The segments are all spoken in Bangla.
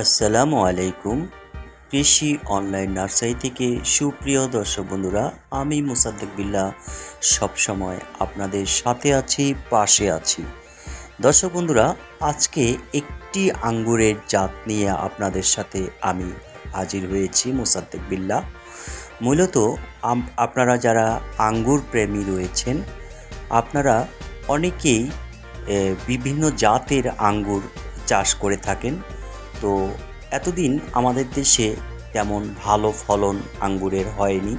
আসসালামু আলাইকুম। কৃষি অনলাইন নার্সারি থেকে সুপ্রিয় দর্শক বন্ধুরা, আমি মোসাদ্দেক বিল্লাহ। সবসময় আপনাদের সাথে আছি, পাশে আছি। দর্শক বন্ধুরা, আজকে একটি আঙ্গুরের জাত নিয়ে আপনাদের সাথে আমি হাজির হয়েছি মোসাদ্দেক বিল্লাহ। মূলত আপনারা যারা আঙ্গুর প্রেমী রয়েছেন, আপনারা অনেকেই বিভিন্ন জাতের আঙ্গুর চাষ করে থাকেন। তো এতদিন আমাদের দেশে তেমন ভালো ফলন আঙ্গুরের হয়নি।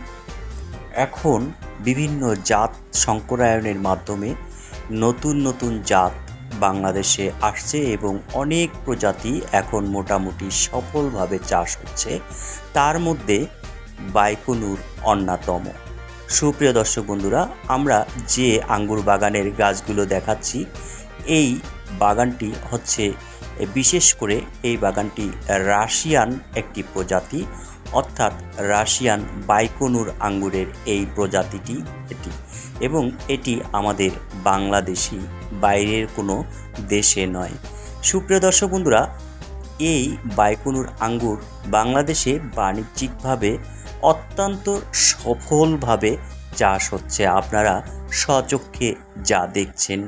এখন বিভিন্ন জাত সংকরায়নের মাধ্যমে নতুন নতুন জাত বাংলাদেশে আসছে এবং অনেক প্রজাতি এখন মোটামুটি সফলভাবে চাষ হচ্ছে। তার মধ্যে বাইকুনুর অন্যতম। সুপ্রিয় দর্শক বন্ধুরা, আমরা যে আঙ্গুর বাগানের গাছগুলো দেখাচ্ছি, এই বাগানটি হচ্ছে বিশেষ করে এই বাগানটি রাশিয়ান একটি প্রজাতি, অর্থাৎ রাশিয়ান বাইকনুর আঙ্গুরের এই প্রজাতিটি এটি। এবং এটি আমাদের বাংলাদেশি বাইরের কোনো দেশে নয়। সুপ্রিয় দর্শক বন্ধুরা, এই বাইকনুর আঙ্গুর বাংলাদেশে বাণিজ্যিকভাবে অত্যন্ত সফলভাবে চাষ হচ্ছে। আপনারা স্বচক্ষে যা দেখছেন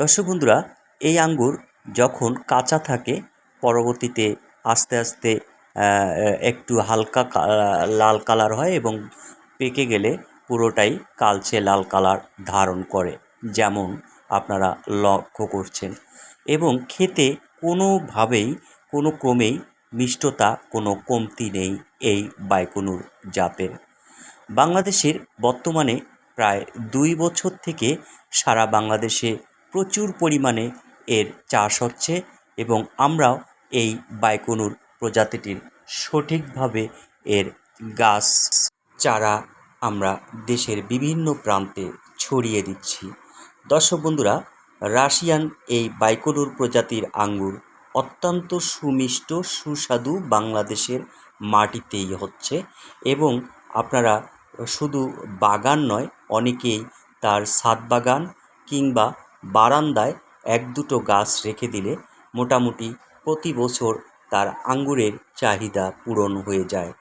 দর্শক বন্ধুরা, এই আঙ্গুর যখন কাঁচা থাকে, পরবর্তীতে আস্তে আস্তে একটু হালকা লাল কালার হয় এবং পেকে গেলে পুরোটাই কালচে লাল কালার ধারণ করে, যেমন আপনারা লক্ষ্য করছেন। এবং খেতে কোনোভাবেই, কোনো ক্রমেই মিষ্টতা, কোনো কমতি নেই এই বাইকুনুর জাতের। বাংলাদেশের বর্তমানে প্রায় দুই বছর থেকে সারা বাংলাদেশে প্রচুর পরিমাণে এর চাষ হচ্ছে এবং আমরাও এই বাইকুনুর প্রজাতিটির সঠিকভাবে এর গাছ, চারা আমরা দেশের বিভিন্ন প্রান্তে ছড়িয়ে দিচ্ছি। দর্শক বন্ধুরা, রাশিয়ান এই বাইকুনুর প্রজাতির আঙ্গুর অত্যন্ত সুমিষ্ট, সুস্বাদু বাংলাদেশের মাটিতেই হচ্ছে এবং আপনারা শুধু বাগান নয়, অনেকেই তার ছাদ বাগান কিংবা বারান্দায় এক দুটো গাছ রেখে দিলে মোটামুটি প্রতি বছর তার আঙ্গুরের চাহিদা পূরণ হয়ে যায়।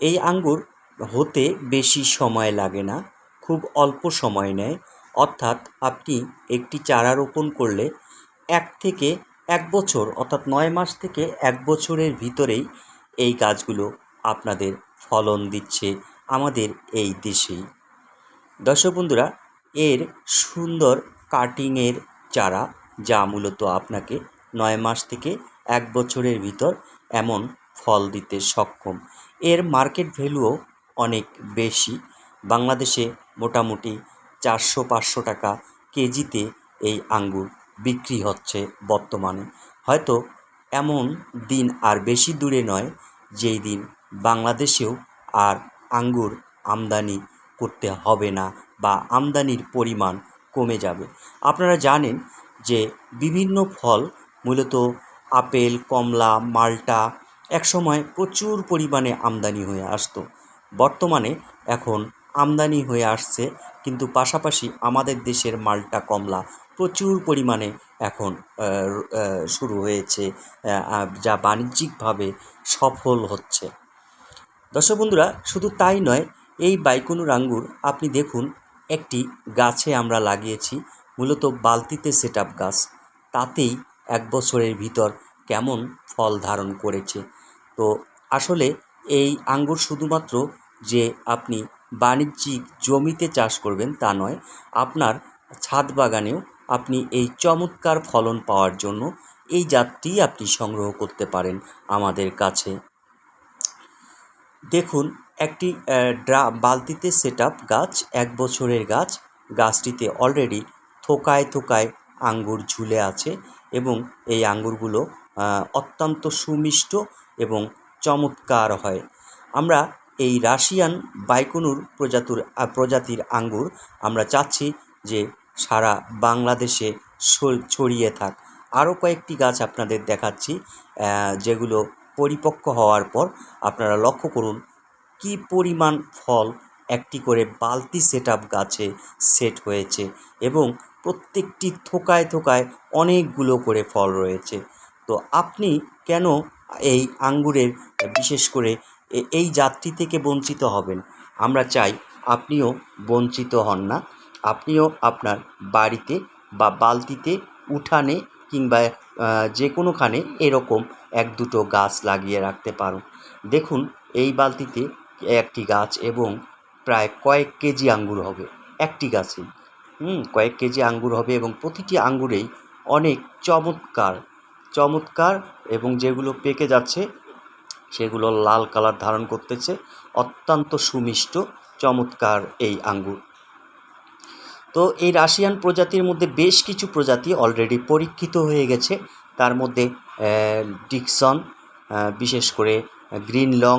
এই আঙ্গুর হতে বেশি সময় লাগে না, খুব অল্প সময় নেয়। অর্থাৎ আপনি একটি চারা রোপণ করলে এক থেকে এক বছর অর্থাৎ নয় মাস থেকে এক বছরের ভিতরেই এই গাছগুলো আপনাদের ফলন দিচ্ছে আমাদের এই দেশেই। দর্শক বন্ধুরা, এর সুন্দর কাটিংয়ের চারা, যা মূলত আপনাকে নয় মাস থেকে এক বছরের ভিতর এমন ফল দিতে সক্ষম। এর মার্কেট ভ্যালুও অনেক বেশি। বাংলাদেশে মোটামুটি চারশো পাঁচশো টাকা কেজিতে এই আঙ্গুর বিক্রি হচ্ছে বর্তমানে। হয়তো এমন দিন আর বেশি দূরে নয়, যেই দিন বাংলাদেশেও আর আঙ্গুর আমদানি করতে হবে না বা আমদানির পরিমাণ কমে যাবে। আপনারা জানেন যে বিভিন্ন ফল, মূলত আপেল, কমলা, মাল্টা, একসময় প্রচুর পরিমাণে আমদানি হয়ে আসতো। বর্তমানে এখন আমদানি হয়ে আসছে, কিন্তু পাশাপাশি আমাদের দেশের মাল্টা, কমলা প্রচুর পরিমাণে এখন শুরু হয়েছে যা বাণিজ্যিকভাবে সফল হচ্ছে। দর্শক বন্ধুরা, শুধু তাই নয়, এই বাইকুনুর আঙ্গুর আপনি দেখুন একটি গাছে আমরা লাগিয়েছি, মূলত বালতিতে সেট আপ গাছ। তাতেই এক বছরের ভিতর কেমন ফল ধারণ করেছে। তো আসলে এই আঙ্গুর শুধুমাত্র যে আপনি বাণিজ্যিক জমিতে চাষ করবেন তা নয়, আপনার ছাদ বাগানেও আপনি এই চমৎকার ফলন পাওয়ার জন্য এই জাতটি আপনি সংগ্রহ করতে পারেন আমাদের কাছে। দেখুন একটি ড্রা, বালতিতে সেট আপ গাছ, এক বছরের গাছ। গাছটিতে অলরেডি থোকায় থোকায় আঙ্গুর ঝুলে আছে এবং এই আঙ্গুরগুলো অত্যন্ত সুমিষ্ট এবং চমৎকার হয়। আমরা এই রাশিয়ান বাইকুনুর প্রজাতুর প্রজাতির আঙ্গুর আমরা চাচ্ছি যে সারা বাংলাদেশে ছড়িয়ে থাক। আরও কয়েকটি গাছ আপনাদের দেখাচ্ছি যেগুলো পরিপক্ক হওয়ার পর আপনারা লক্ষ্য করুন কি পরিমাণ ফল একটি করে বালতি সেট আপ গাছে সেট হয়েছে এবং প্রত্যেকটি থোকায় থোকায় অনেকগুলো করে ফল রয়েছে? তো আপনি কেন এই আঙ্গুরের, বিশেষ করে এই যাত্রী থেকে বঞ্চিত হবেন? আমরা চাই আপনিও বঞ্চিত হন না। আপনিও আপনার বাড়িতে বা বালতিতে, উঠানে কিংবা যে কোনোখানে এরকম এক দুটো গাছ লাগিয়ে রাখতে পারো দেখুন, এই বালতিতে একটি গাছ এবং প্রায় কয়েক কেজি আঙ্গুর হবে, একটি গাছেই হুম, কয়েক কেজি আঙ্গুর হবে এবং প্রতিটি আঙ্গুরেই অনেক চমৎকার চমৎকার এবং যেগুলো পেকে যাচ্ছে, সেগুলো লাল কালার ধারণ করতেছে, অত্যন্ত সুমিষ্ট, চমৎকার এই আঙ্গুর। তো এই রাশিয়ান প্রজাতির মধ্যে বেশ কিছু প্রজাতি অলরেডি পরীক্ষিত হয়ে গেছে। তার মধ্যে ডিকসন বিশেষ করে গ্রিন লং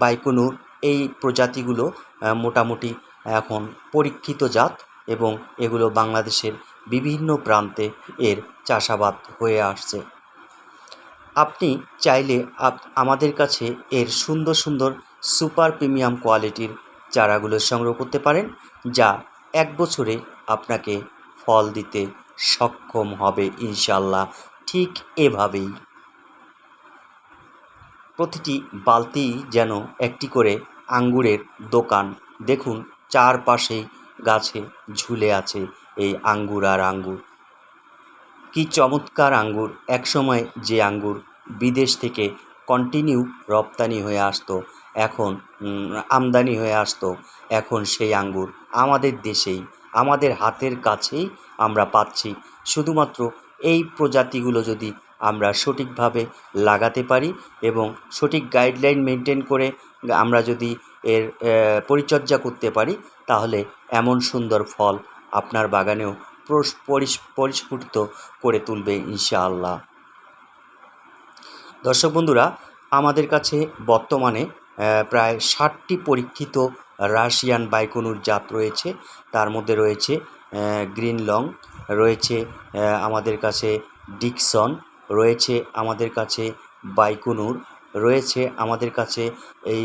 বাইকনুর এই প্রজাতিগুলো মোটামুটি এখন পরীক্ষিত জাত এবং এগুলো বাংলাদেশের বিভিন্ন প্রান্তে এর চাষাবাদ হয়ে আসছে। আপনি চাইলে আমাদের কাছে এর সুন্দর সুন্দর সুপার প্রিমিয়াম কোয়ালিটির চারাগুলো সংগ্রহ করতে পারেন, যা এক বছরে আপনাকে ফল দিতে সক্ষম হবে, ইনশাল্লাহ। ঠিক এভাবেই। প্রতিটি বালতি যেন একটি করে আঙ্গুরের দোকান। দেখুন, চারপাশেই গাছে ঝুলে আছে এই আঙ্গুর আর আঙ্গুর। কি চমৎকার আঙ্গুর! একসময় যে আঙ্গুর বিদেশ থেকে কন্টিনিউ রপ্তানি হয়ে আসতো, এখন আমদানি হয়ে আসতো, এখন সেই আঙ্গুর আমাদের দেশেই, আমাদের হাতের কাছেই আমরা পাচ্ছি। শুধুমাত্র এই প্রজাতিগুলো যদি আমরা সঠিকভাবে লাগাতে পারি এবং সঠিক গাইডলাইন মেনটেন করে আমরা যদি এর পরিচর্যা করতে পারি, তাহলে এমন সুন্দর ফল আপনার বাগানেও প্রস- পরিস- পরিস্ফুটিত করে তুলবে ইনশাআল্লাহ। দর্শক বন্ধুরা, আমাদের কাছে বর্তমানে প্রায় ষাটটি পরীক্ষিত রাশিয়ান বাইকনুর জাত রয়েছে। তার মধ্যে রয়েছে গ্রিন লং রয়েছে আমাদের কাছে ডিকসন রয়েছে আমাদের কাছে বাইকুনুর, রয়েছে আমাদের কাছে এই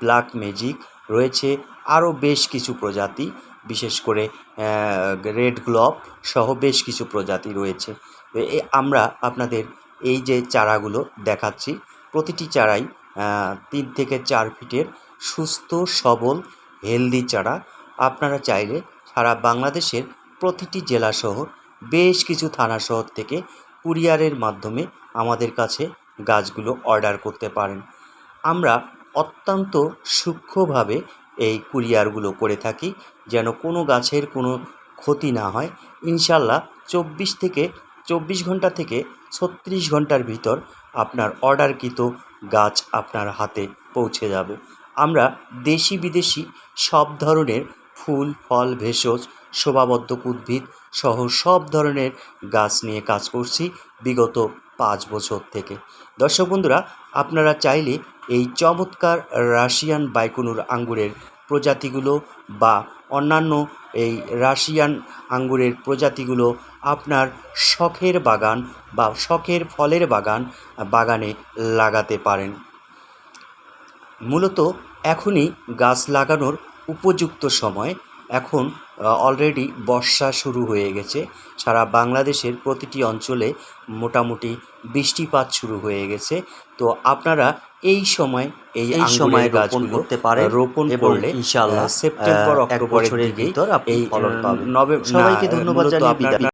ব্ল্যাক ম্যাজিক, রয়েছে আরও বেশ কিছু প্রজাতি, বিশেষ করে রেড গ্লভ সহ বেশ কিছু প্রজাতি রয়েছে। এ আমরা আপনাদের এই যে চারাগুলো দেখাচ্ছি, প্রতিটি চারাই তিন থেকে চার ফিটের সুস্থ, সবল, হেলদি চারা। আপনারা চাইলে সারা বাংলাদেশের প্রতিটি জেলা শহর বেশ কিছু থানা শহর থেকে কুরিয়ারের মাধ্যমে আমাদের কাছে গাছগুলো অর্ডার করতে পারেন। আমরা অত্যন্ত সূক্ষ্মভাবে এই কুরিয়ারগুলো করে থাকি, যেন কোনো গাছের কোনো ক্ষতি না হয়। ইনশাল্লাহ চব্বিশ থেকে, চব্বিশ ঘণ্টা থেকে ছত্রিশ ঘণ্টার ভিতর আপনার অর্ডারকৃত গাছ আপনার হাতে পৌঁছে যাবে। আমরা দেশি বিদেশি সব ধরনের ফুল, ফল, ভেষজ শোভাবর্ধক উদ্ভিদ সহ সব ধরনের গাছ নিয়ে কাজ করছি বিগত পাঁচ বছর থেকে। দর্শক বন্ধুরা, আপনারা চাইলে এই চমৎকার রাশিয়ান বাইকুনুর আঙ্গুরের প্রজাতিগুলো বা অন্যান্য এই রাশিয়ান আঙ্গুরের প্রজাতিগুলো আপনার শখের বাগান বা শখের ফলের বাগান, বাগানে লাগাতে পারেন। মূলত এখনই গাছ লাগানোর উপযুক্ত সময় এখন অলরেডি বর্ষা শুরু হয়ে গেছে। সারা বাংলাদেশের প্রতিটি অঞ্চলে মোটামুটি বৃষ্টিপাত শুরু হয়ে গেছে। তো আপনারা এই সময় এই এই সময় রোপণ করতে পারে রোপণ করলে ইনশাআল্লাহ, সেপ্টেম্বর অক্টোবরের আপনি এই। নভেম্বর সবাইকে ধন্যবাদ বিদায়।